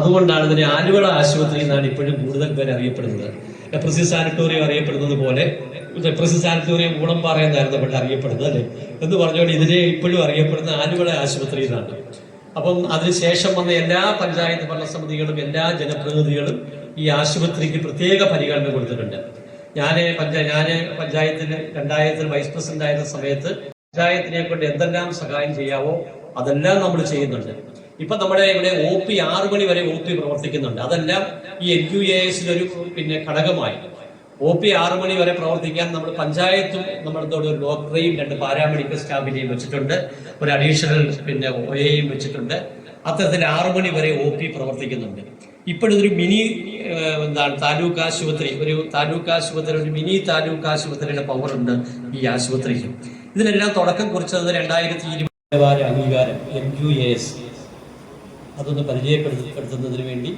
അതുകൊണ്ടാണ് ഇതിനെ ആലുവള ആശുപത്രി എന്നാണ് ഇപ്പോഴും കൂടുതൽ പേര് അറിയപ്പെടുന്നത്. ലെപ്രസി സാനിറ്റോറിയം അറിയപ്പെടുന്നത് പോലെ ലെപ്രസി സാനിറ്റോറിയം ഊളംപാറ എന്നായിരുന്നു പണ്ട് അറിയപ്പെടുന്നത് അല്ലെ? എന്ന് പറഞ്ഞുകൊണ്ട് ഇതിനെ ഇപ്പോഴും അറിയപ്പെടുന്ന ആലുവള ആശുപത്രി എന്നാണ് അപ്പം അതിനുശേഷം വന്ന എല്ലാ പഞ്ചായത്ത് ഭരണസമിതികളും എല്ലാ ജനപ്രതിനിധികളും ഈ ആശുപത്രിക്ക് പ്രത്യേക പരിഗണന കൊടുത്തിട്ടുണ്ട്. ഞാൻ പഞ്ചായ ഞാൻ പഞ്ചായത്തിന് രണ്ടായിരത്തിൽ വൈസ് പ്രസിഡന്റ് ആയിരുന്ന സമയത്ത് പഞ്ചായത്തിനെ കൊണ്ട് എന്തെല്ലാം സഹായം ചെയ്യാവോ അതെല്ലാം നമ്മൾ ചെയ്യുന്നുണ്ട്. ഇപ്പൊ നമ്മുടെ ഇവിടെ ഒ പി ആറു മണി വരെ ഒ പി പ്രവർത്തിക്കുന്നുണ്ട്. അതെല്ലാം ഈ എൻ യു എ എസിലൊരു പിന്നെ ഘടകമായി. ഒ പി ആറു മണി വരെ പ്രവർത്തിക്കാൻ നമ്മൾ പഞ്ചായത്തും നമ്മുടെ ഒരു ഡോക്ടറെയും രണ്ട് പാരാമെഡിക്കൽ സ്റ്റാഫിനെയും വെച്ചിട്ടുണ്ട്. ഒരു അഡീഷണൽ പിന്നെ ഒ എയും വെച്ചിട്ടുണ്ട്. അത്തരത്തിൽ ആറു മണി വരെ ഒ പി പ്രവർത്തിക്കുന്നുണ്ട്. ഇപ്പോഴൊരു മിനി എന്താണ് താലൂക്ക് ആശുപത്രി ഒരു താലൂക്ക് ആശുപത്രി ഒരു മിനി താലൂക്ക് ആശുപത്രിയുടെ പവർ ഉണ്ട് ഈ ആശുപത്രിക്കും ഇതിനെല്ലാം തുടക്കം കുറിച്ചത് രണ്ടായിരത്തി ഇരുപത് അംഗീകാരം എം യു എ എസ് അതൊന്ന് പരിചയപ്പെടുത്തുന്നതിന് വേണ്ടി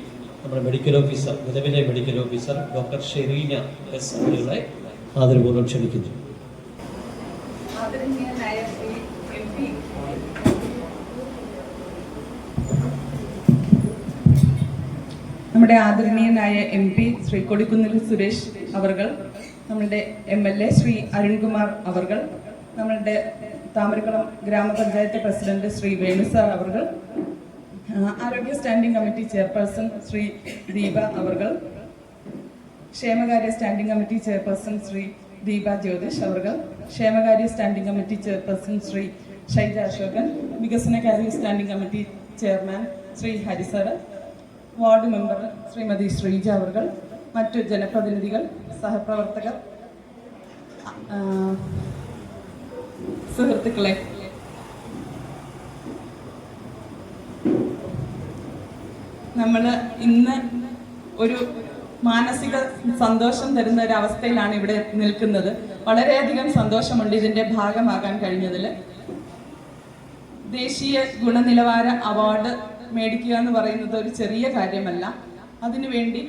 നമ്മുടെ മെഡിക്കൽ ഓഫീസർ നിലവിലെ medical officer doctor Sherina S അവരുടെ ആദരപൂർവം ക്ഷണിക്കുന്നു. നമ്മുടെ ആദരണീയനായ എം പി ശ്രീ കൊടിക്കുന്നിൽ സുരേഷ് അവർകൾ നമ്മളുടെ M L A Shri Arunkumar അവർകൾ നമ്മളുടെ താമരക്കുളം ഗ്രാമപഞ്ചായത്ത് പ്രസിഡന്റ് ശ്രീ വേണു സാർ അവർകൾ ആരോഗ്യ standing committee chairperson Shri Deepa അവർകൾ ക്ഷേമകാര്യ standing committee chairperson Shri Deepa Jyothish അവർകൾ ക്ഷേമകാര്യ standing committee chairperson Shri Shaija Ashokan വികസനകാര്യ standing committee chairman Shri Hari sir ward member Shrimati Sreeja അവർകൾ മറ്റു ജനപ്രതിനിധികൾ സഹപ്രവർത്തകർ സുഹൃത്തുക്കളെ. നമ്മൾ ഇന്ന് ഒരു മാനസിക സന്തോഷം തരുന്ന ഒരു അവസ്ഥയിലാണ് ഇവിടെ നിൽക്കുന്നത്. വളരെയധികം സന്തോഷമുണ്ട് ഇതിന്റെ ഭാഗമാകാൻ കഴിഞ്ഞതിൽ ദേശീയ ഗുണനിലവാര അവാർഡ് മേടിക്കുക എന്ന് പറയുന്നത് ഒരു ചെറിയ കാര്യമല്ല. അതിനുവേണ്ടി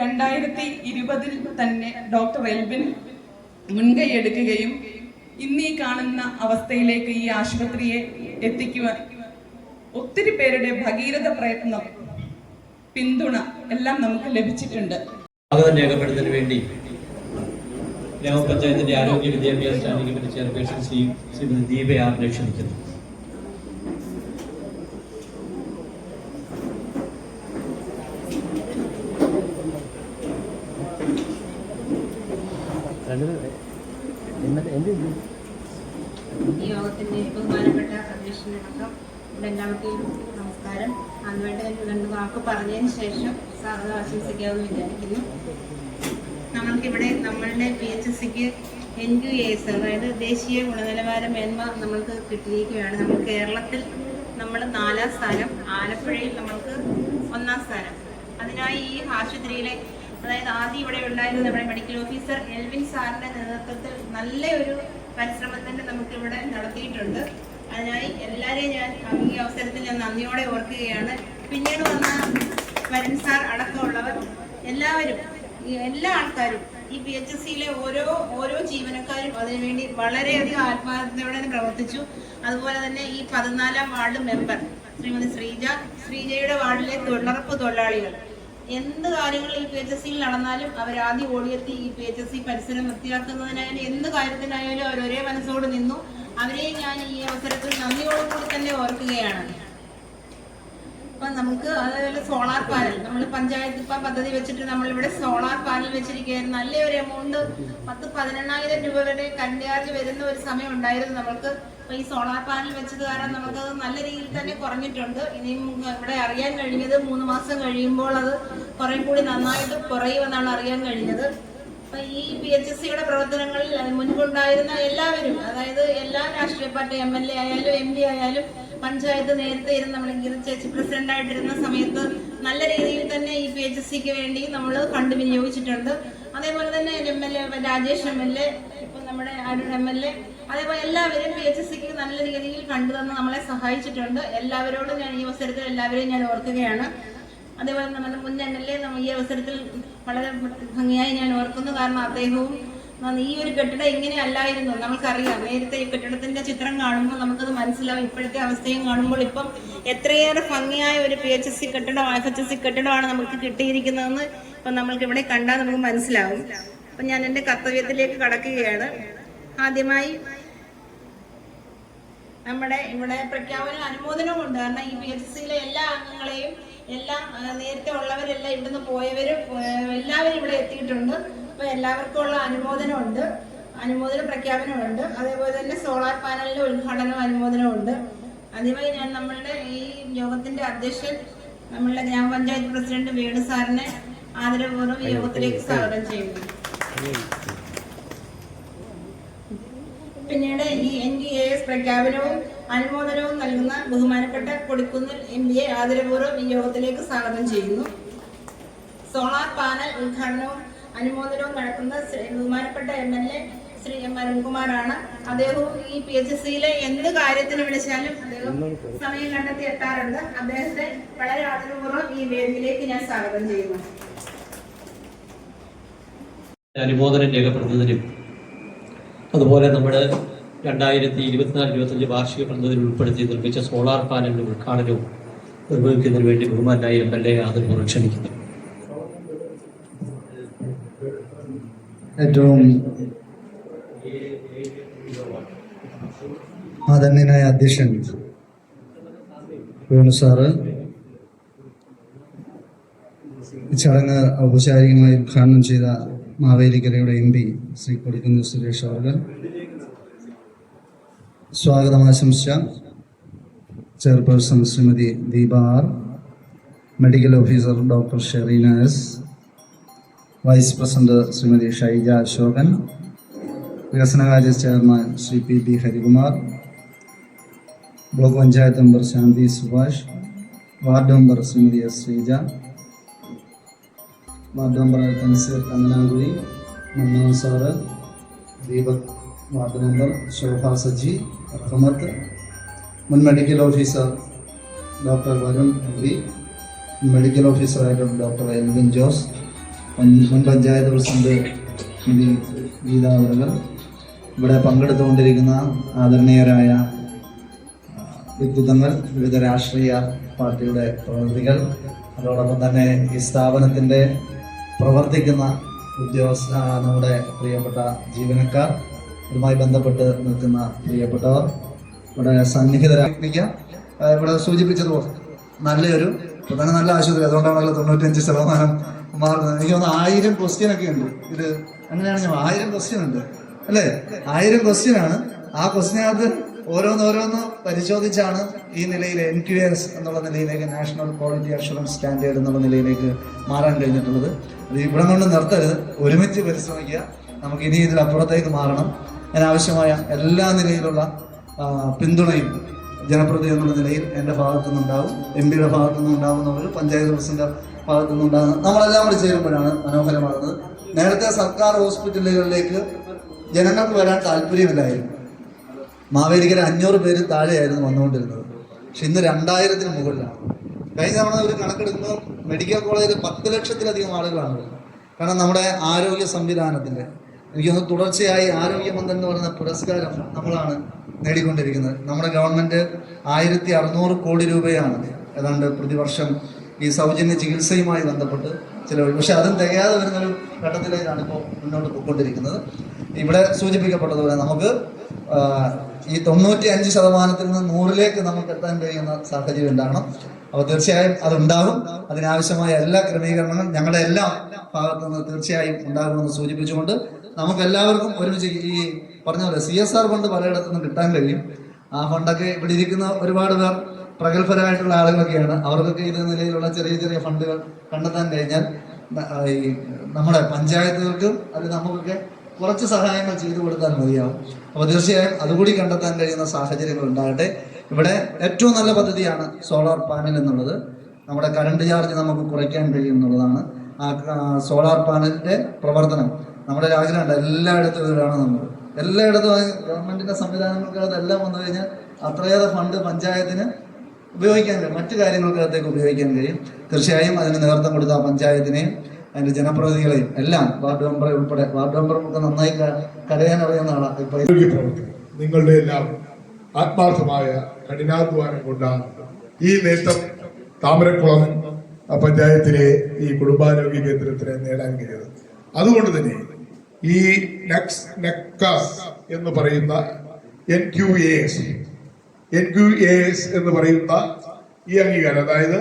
രണ്ടായിരത്തി ഇരുപതിൽ തന്നെ ഡോക്ടർ എൽബിൻ മുൻകൈ എടുക്കുകയും ഇന്ന് കാണുന്ന അവസ്ഥയിലേക്ക് ഈ ആശുപത്രിയെ എത്തിക്കുവാൻ ഒത്തിരി പേരുടെ ഭഗീരഥ പ്രയത്നം പിന്തുണ എല്ലാം നമുക്ക് ലഭിച്ചിട്ടുണ്ട്. സ്വാഗതം രേഖപ്പെടുത്തുന്നതിന് വേണ്ടി ഗ്രാമപഞ്ചായത്തിന്റെ ആരോഗ്യ വിദ്യാഭ്യാസ standing committee chairperson Shri Shrimati Deepa ആറിനെ ക്ഷണിക്കുന്നു ഈ യോഗത്തിന്റെ ബഹുമാനപ്പെട്ട അധ്യക്ഷനടക്കം ഇവിടെ എല്ലാവർക്കും നമസ്കാരം. അതിനുവേണ്ടി രണ്ട് വാക്ക് പറഞ്ഞതിന് ശേഷം സാറത് ആശംസിക്കാമെന്ന് വിചാരിക്കുന്നു. നമ്മൾക്കിവിടെ നമ്മളുടെ പി എച്ച് സിക്ക് എൻ ക്യു എസ് അതായത് ദേശീയ ഗുണനിലവാര മേന്മ നമ്മൾക്ക് കിട്ടിയിരിക്കുകയാണ്. നമ്മൾ കേരളത്തിൽ നമ്മൾ നാലാം സ്ഥാനം ആലപ്പുഴയിൽ നമ്മൾക്ക് ഒന്നാം സ്ഥാനം. അതിനായി ഈ ആശുപത്രിയിലെ അതായത് ആദ്യം ഇവിടെ ഉണ്ടായിരുന്ന നമ്മുടെ മെഡിക്കൽ ഓഫീസർ എൽവിൻ സാറിന്റെ നേതൃത്വത്തിൽ നല്ലൊരു പരിശ്രമത്തിന്റെ പരിശ്രമം തന്നെ നമുക്ക് ഇവിടെ നടത്തിയിട്ടുണ്ട്. അതിനായി എല്ലാവരെയും ഞാൻ ഈ അവസരത്തിൽ ഞാൻ നന്ദിയോടെ ഓർക്കുകയാണ്. പിന്നീട് വന്ന വരൻ സാർ അടക്കമുള്ളവർ എല്ലാവരും എല്ലാ ആൾക്കാരും ഈ പി എച്ച് എസ് സിയിലെ ഓരോ ഓരോ ജീവനക്കാരും അതിനുവേണ്ടി വളരെയധികം ആത്മാർത്ഥതയോടെ പ്രവർത്തിച്ചു. അതുപോലെ തന്നെ ഈ പതിനാലാം വാർഡ് മെമ്പർ ശ്രീമതി ശ്രീജ ശ്രീജയുടെ വാർഡിലെ തൊഴിലുറപ്പ് തൊഴിലാളികൾ. എന്ത് കാര്യങ്ങൾ ഈ പി എച്ച് എസ് സിയിൽ നടന്നാലും അവർ ആദ്യം ഓടിയെത്തി ഈ പി എച്ച് എസ് സി പരിസരം വൃത്തിയാക്കുന്നതിനായാലും എന്ത് കാര്യത്തിനായാലും അവർ ഒരേ മനസ്സോട് നിന്നു. അവരെ ഞാൻ ഈ അവസരത്തിൽ നന്ദിയോടുകൂടി തന്നെ ഓർക്കുകയാണ്. ഇപ്പൊ നമുക്ക് അതേപോലെ സോളാർ പാനൽ നമ്മൾ പഞ്ചായത്ത് ഇപ്പൊ പദ്ധതി വെച്ചിട്ട് നമ്മളിവിടെ സോളാർ പാനൽ വെച്ചിരിക്കുകയായിരുന്നു നല്ലൊരു എമൗണ്ട് പത്ത് പതിനെണ്ണായിരം രൂപ വരെ കണ്ടാർജ് വരുന്ന ഒരു സമയം ഉണ്ടായിരുന്നു നമുക്ക് അപ്പൊ ഈ സോളാർ പാനൽ വെച്ചത് കാരണം നമുക്കത് നല്ല രീതിയിൽ തന്നെ കുറഞ്ഞിട്ടുണ്ട്. ഇനിയും ഇവിടെ അറിയാൻ കഴിഞ്ഞത് മൂന്ന് മാസം കഴിയുമ്പോൾ അത് കുറെ കൂടി നന്നായിട്ട് കുറയുമെന്നാണ് അറിയാൻ കഴിഞ്ഞത്. അപ്പൊ ഈ പി എച്ച് എസ് സിയുടെ പ്രവർത്തനങ്ങളിൽ മുൻപുണ്ടായിരുന്ന എല്ലാവരും അതായത് എല്ലാ രാഷ്ട്രീയ പാർട്ടി എം എൽ എ ആയാലും എം പി ആയാലും പഞ്ചായത്ത് നേരത്തെ ഇരുന്ന് നമ്മൾ ഗിരി ചേച്ചി പ്രസിഡന്റ് ആയിട്ടിരുന്ന സമയത്ത് നല്ല രീതിയിൽ തന്നെ ഈ പി എച്ച് എസ് സിക്ക് വേണ്ടി നമ്മൾ ഫണ്ട് വിനിയോഗിച്ചിട്ടുണ്ട്. അതേപോലെ തന്നെ M L A Rajesh M L A ഇപ്പൊ നമ്മുടെ എം എൽ എ അതേപോലെ എല്ലാവരും പി എച്ച് എസ് സിക്ക് നല്ല രീതിയിൽ ഫണ്ട് തന്ന് നമ്മളെ സഹായിച്ചിട്ടുണ്ട്. എല്ലാവരോടും ഞാൻ ഈ അവസരത്തിൽ എല്ലാവരെയും ഞാൻ ഓർക്കുകയാണ്. അതേപോലെ നമ്മുടെ മുൻ എം എൽ എ ഈ അവസരത്തിൽ വളരെ ഭംഗിയായി ഞാൻ ഓർക്കുന്നു. കാരണം അദ്ദേഹവും ഈ ഒരു കെട്ടിടം ഇങ്ങനെ അല്ലായിരുന്നു നമുക്കറിയാം നേരത്തെ ഈ കെട്ടിടത്തിന്റെ ചിത്രം കാണുമ്പോൾ നമുക്കത് മനസ്സിലാവും. ഇപ്പോഴത്തെ അവസ്ഥയും കാണുമ്പോൾ ഇപ്പം എത്രയേറെ ഭംഗിയായ ഒരു പി എച്ച് എസ് സി കെട്ടിടം എഫ് എച്ച് എസ് സി കെട്ടിടമാണ് നമുക്ക് കിട്ടിയിരിക്കുന്നതെന്ന് ഇപ്പം നമ്മൾക്ക് ഇവിടെ കണ്ടാൽ നമുക്ക് മനസ്സിലാവും. അപ്പം ഞാൻ എന്റെ കർത്തവ്യത്തിലേക്ക് കടക്കുകയാണ്. ആദ്യമായി നമ്മുടെ ഇവിടെ പ്രഖ്യാപന അനുമോദനമുണ്ട് കാരണം ഈ പി എച്ച് സിയിലെ എല്ലാ അംഗങ്ങളെയും എല്ലാം നേരത്തെ ഉള്ളവരെല്ലാം ഇവിടുന്ന് പോയവരും എല്ലാവരും ഇവിടെ എത്തിയിട്ടുണ്ട്. അപ്പോൾ എല്ലാവർക്കും ഉള്ള അനുമോദനമുണ്ട്. അനുമോദന പ്രഖ്യാപനമുണ്ട്. അതേപോലെ തന്നെ സോളാർ പാനലിന്റെ ഉദ്ഘാടനവും അനുമോദനമുണ്ട് ആദ്യമായി ഞാൻ നമ്മളുടെ ഈ യോഗത്തിന്റെ അധ്യക്ഷൻ നമ്മളുടെ ഗ്രാമപഞ്ചായത്ത് പ്രസിഡന്റ് വേണു സാറിനെ ആദരപൂർവം യോഗത്തിലേക്ക് സ്വാഗതം ചെയ്യുന്നു. പിന്നീട് ഈ എൻ ഡി എ എസ് പ്രഖ്യാപനവും അനുമോദനവും നൽകുന്ന ബഹുമാനപ്പെട്ട കൊടിക്കുന്നിൽ എം പി എ ആദരപൂർവം ഈ യോഗത്തിലേക്ക് സ്വാഗതം ചെയ്യുന്നു. സോളാർ പാനൽ ഉദ്ഘാടനവും അനുമോദനവും നടത്തുന്ന ബഹുമാനപ്പെട്ട M L A Shri M അരുൺകുമാറാണ്. അദ്ദേഹവും ഈ പി എച്ച് സിയിലെ എന്ത് കാര്യത്തിന് വിളിച്ചാലും അദ്ദേഹം സമയം കണ്ടെത്തി എത്താറുണ്ട്. അദ്ദേഹത്തെ വളരെ ആദരപൂർവം ഈ വേദിയിലേക്ക് ഞാൻ സ്വാഗതം ചെയ്യുന്നു. അനുമോദനം രേഖപ്പെടുത്തുന്നതിനും അതുപോലെ നമ്മുടെ രണ്ടായിരത്തി ഇരുപത്തിനാല് ഇരുപത്തഞ്ച് വാർഷിക പദ്ധതിയിൽ ഉൾപ്പെടുത്തി നിർമ്മിച്ച സോളാർ പാനലിന്റെ ഉദ്ഘാടനവും നിർവഹിക്കുന്നതിന് വേണ്ടി ബഹുമാനായി എം എൽ എ ആദരപൂർവം ക്ഷണിക്കുന്നു. ആദരണീയനായ അധ്യക്ഷൻ വേണു സാറ് ചടങ്ങ് ഔപചാരികമായി ഉദ്ഘാടനം ചെയ്ത മാവേലിക്കരയുടെ എം പി ശ്രീ കൊടിക്കുന്ന് സുരേഷ് സ്വാഗതം ആശംസിച്ച chairperson Shrimati Deepa R. Medical officer doctor Sherina S vice president Shrimati Shaija Ashokan. വികസനകാര്യ chairman Shri P B Harikumar. Block panchayat member Shanthi Subhash. Ward member Shrimati S Sreeja. Ward member Thanseer Kamalankuzhi Mannan sir Deepak ward member Shobha Saji Rahmath മുൻ medical officer doctor Varun M P medical ഓഫീസറായിട്ടുള്ള doctor Elvin Jose മുൻ panchayat president Shrimati Geetha ഇവിടെ പങ്കെടുത്തുകൊണ്ടിരിക്കുന്ന ആദരണീയരായ വ്യക്തിത്വങ്ങൾ വിവിധ രാഷ്ട്രീയ പാർട്ടിയുടെ പ്രതിനിധികൾ അതോടൊപ്പം തന്നെ ഈ സ്ഥാപനത്തിന്റെ പ്രവർത്തിക്കുന്ന ഉദ്യോഗസ്ഥ നമ്മുടെ പ്രിയപ്പെട്ട ജീവനക്കാർ ഇതുമായി ബന്ധപ്പെട്ട് നിൽക്കുന്ന പ്രിയപ്പെട്ടവർ ഇവിടെ സന്നിഹിതരായിരിക്കാം ഇവിടെ സൂചിപ്പിച്ചതുപോലെ നല്ലൊരു പ്രധാന നല്ല ആശുപത്രി. അതുകൊണ്ടാണല്ലോ തൊണ്ണൂറ്റഞ്ച് ശതമാനം മാറുന്നത്. എനിക്ക് തോന്നുന്നു ആയിരം ക്വസ്റ്റ്യൻ ഒക്കെ ഉണ്ട്. ഇത് അങ്ങനെയാണെങ്കിൽ ആയിരം ക്വസ്റ്റ്യൻ ഉണ്ട്. അല്ലേ? ആയിരം ക്വസ്റ്റ്യൻ ആണ്. ആ ക്വസ്റ്റ്യനകത്ത് ഓരോന്നോരോന്ന് പരിശോധിച്ചാണ് ഈ നിലയിൽ എൻ ക്യു എസ് എന്നുള്ള നിലയിലേക്ക് നാഷണൽ ക്വാളിറ്റി അഷുറൻസ് സ്റ്റാൻഡേർഡ് എന്നുള്ള നിലയിലേക്ക് മാറാൻ കഴിഞ്ഞിട്ടുള്ളത്. അത് ഇവിടെ കൊണ്ട് നിർത്തരുത്. ഒരുമിച്ച് പരിശ്രമിക്കുക. നമുക്ക് ഇനി ഇതിലപ്പുറത്തേക്ക് മാറണം. അതിനാവശ്യമായ എല്ലാ നിലയിലുള്ള പിന്തുണയും ജനപ്രതി എന്നുള്ള നിലയിൽ എന്റെ ഭാഗത്തു നിന്നുണ്ടാവും. എം പിയുടെ ഭാഗത്തു നിന്നുണ്ടാവുന്നവർ പഞ്ചായത്ത് പ്രസിഡന്റ് ഭാഗത്തു നിന്നുണ്ടാകുന്ന നമ്മളെല്ലാം കൂടി ചേരുമ്പോഴാണ് മനോഹരമാകുന്നത്. നേരത്തെ സർക്കാർ ഹോസ്പിറ്റലുകളിലേക്ക് ജനങ്ങൾക്ക് വരാൻ താല്പര്യമില്ലായിരുന്നു. മാവേലിക്കര അഞ്ഞൂറ് പേര് താഴെയായിരുന്നു വന്നുകൊണ്ടിരുന്നത്. പക്ഷെ ഇന്ന് രണ്ടായിരത്തിന് മുകളിലാണ്. കഴിഞ്ഞ തവണ ഒരു കണക്കെടുക്കുമ്പോൾ മെഡിക്കൽ കോളേജിൽ പത്ത് ലക്ഷത്തിലധികം ആളുകളാണ്. കാരണം നമ്മുടെ ആരോഗ്യ സംവിധാനത്തിന്റെ എനിക്ക് തോന്നുന്നു തുടർച്ചയായി ആരോഗ്യമന്ത്രി എന്ന് പറയുന്ന പുരസ്കാരം നമ്മളാണ് നേടിക്കൊണ്ടിരിക്കുന്നത്. നമ്മുടെ ഗവൺമെന്റ് ആയിരത്തി അറുന്നൂറ് കോടി രൂപയാണ് ഏതാണ്ട് പ്രതിവർഷം ഈ സൗജന്യ ചികിത്സയുമായി ബന്ധപ്പെട്ട് ചിലവഴിക്കും പക്ഷെ അതും തികയാതെ വരുന്നൊരു ഘട്ടത്തിലേക്കാണ് ഇപ്പോൾ മുന്നോട്ട് പോയിക്കൊണ്ടിരിക്കുന്നത്. ഇവിടെ സൂചിപ്പിക്കപ്പെട്ടതുപോലെ നമുക്ക് ഈ തൊണ്ണൂറ്റി അഞ്ച് ശതമാനത്തിൽ നിന്ന് നൂറിലേക്ക് നമുക്ക് എത്താൻ കഴിയുന്ന സാഹചര്യം ഉണ്ടാകണം അപ്പോൾ തീർച്ചയായും അതുണ്ടാകും. അതിനാവശ്യമായ എല്ലാ ക്രമീകരണങ്ങളും ഞങ്ങളുടെ എല്ലാ ഭാഗത്തു നിന്ന് തീർച്ചയായും ഉണ്ടാകുമെന്ന് സൂചിപ്പിച്ചുകൊണ്ട് നമുക്ക് എല്ലാവർക്കും ഒരുമിച്ച് ഈ പറഞ്ഞ പോലെ സി എസ് ആർ ഫണ്ട് പലയിടത്തു കിട്ടാൻ കഴിയും. ആ ഫണ്ടൊക്കെ ഇവിടെ ഇരിക്കുന്ന ഒരുപാട് പേർ പ്രഗത്ഭരായിട്ടുള്ള ആളുകളൊക്കെയാണ്. അവർക്കൊക്കെ ഇത് നിലയിലുള്ള ചെറിയ ചെറിയ ഫണ്ടുകൾ കണ്ടെത്താൻ കഴിഞ്ഞാൽ ഈ നമ്മുടെ പഞ്ചായത്തുകൾക്കും അത് നമുക്കൊക്കെ കുറച്ച് സഹായങ്ങൾ ചെയ്തു കൊടുത്താൽ മതിയാവും. അപ്പോൾ തീർച്ചയായും അതുകൂടി കണ്ടെത്താൻ കഴിയുന്ന സാഹചര്യങ്ങൾ ഉണ്ടാകട്ടെ. ഇവിടെ ഏറ്റവും നല്ല പദ്ധതിയാണ് സോളാർ പാനൽ എന്നുള്ളത്. നമ്മുടെ കറണ്ട് ചാർജ് നമുക്ക് കുറയ്ക്കാൻ കഴിയും എന്നുള്ളതാണ്. ആ സോളാർ പാനലിന്റെ പ്രവർത്തനം. നമ്മുടെ രാജ്യമുണ്ട് എല്ലായിടത്തും ഇതാണ് നമ്മൾ. എല്ലായിടത്തും ഗവൺമെന്റിന്റെ സംവിധാനങ്ങൾക്കകത്ത് എല്ലാം വന്നു കഴിഞ്ഞാൽ അത്രയേറെ ഫണ്ട് പഞ്ചായത്തിന് ഉപയോഗിക്കാൻ കഴിയും. മറ്റു കാര്യങ്ങൾക്കകത്തേക്ക് ഉപയോഗിക്കാൻ കഴിയും. തീർച്ചയായും അതിന് നേതൃത്വം കൊടുത്ത പഞ്ചായത്തിനെയും അതിന്റെ ജനപ്രതിനിധികളെയും എല്ലാം വാർഡ് മെമ്പറെ ഉൾപ്പെടെ വാർഡ് മെമ്പർക്ക് നന്നായി കരയാൻ അറിയുന്ന ആളാണ് നിങ്ങളുടെ എല്ലാം ആത്മാർത്ഥമായ കഠിനാധ്വാനം കൊണ്ടാണ് ഈ നേട്ടം താമരക്കുളം പഞ്ചായത്തിലെ ഈ കുടുംബാരോഗ്യ കേന്ദ്രത്തിന് നേടാൻ കഴിയുന്നത്. അതുകൊണ്ട് തന്നെ ഈ നെക്സ് നെക്കാസ് എന്ന് പറയുന്ന N Q S N Q S എന്ന് പറയുന്ന ഈ അംഗീകാരം അതായത്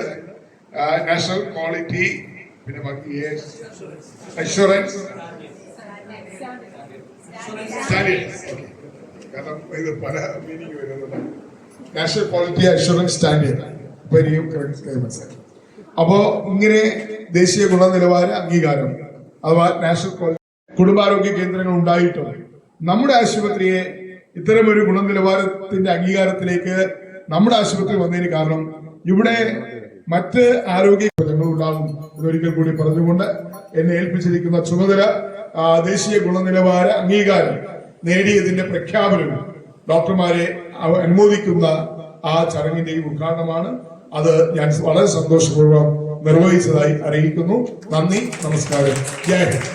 നാഷണൽ ക്വാളിറ്റി പിന്നെ ബാക്കി assurance standards national quality assurance standard അപ്പോ ഇങ്ങനെ ദേശീയ ഗുണനിലവാര അംഗീകാരം അഥവാ നാഷണൽ ക്വാളിറ്റി കുടുംബാരോഗ്യ കേന്ദ്രങ്ങൾ ഉണ്ടായിട്ടും നമ്മുടെ ആശുപത്രിയെ ഇത്തരം ഒരു ഗുണനിലവാരത്തിന്റെ അംഗീകാരത്തിലേക്ക് നമ്മുടെ ആശുപത്രി വന്നതിന് കാരണം ഇവിടെ മറ്റ് ആരോഗ്യ ഉണ്ടാകും ഇതൊരിക്കൽ കൂടി പറഞ്ഞുകൊണ്ട് എന്നെ ഏൽപ്പിച്ചിരിക്കുന്ന ചുമതല ദേശീയ ഗുണനിലവാര അംഗീകാരം നേടിയതിന്റെ പ്രഖ്യാപനം ഡോക്ടർമാരെ അനുമോദിക്കുന്ന ആ ചടങ്ങിന്റെയും ഉദ്ഘാടനമാണ്. അത് ഞാൻ വളരെ സന്തോഷപൂർവം നിർവഹിച്ചതായി അറിയിക്കുന്നു. നന്ദി നമസ്കാരം. ജയ ഹിന്ദ്.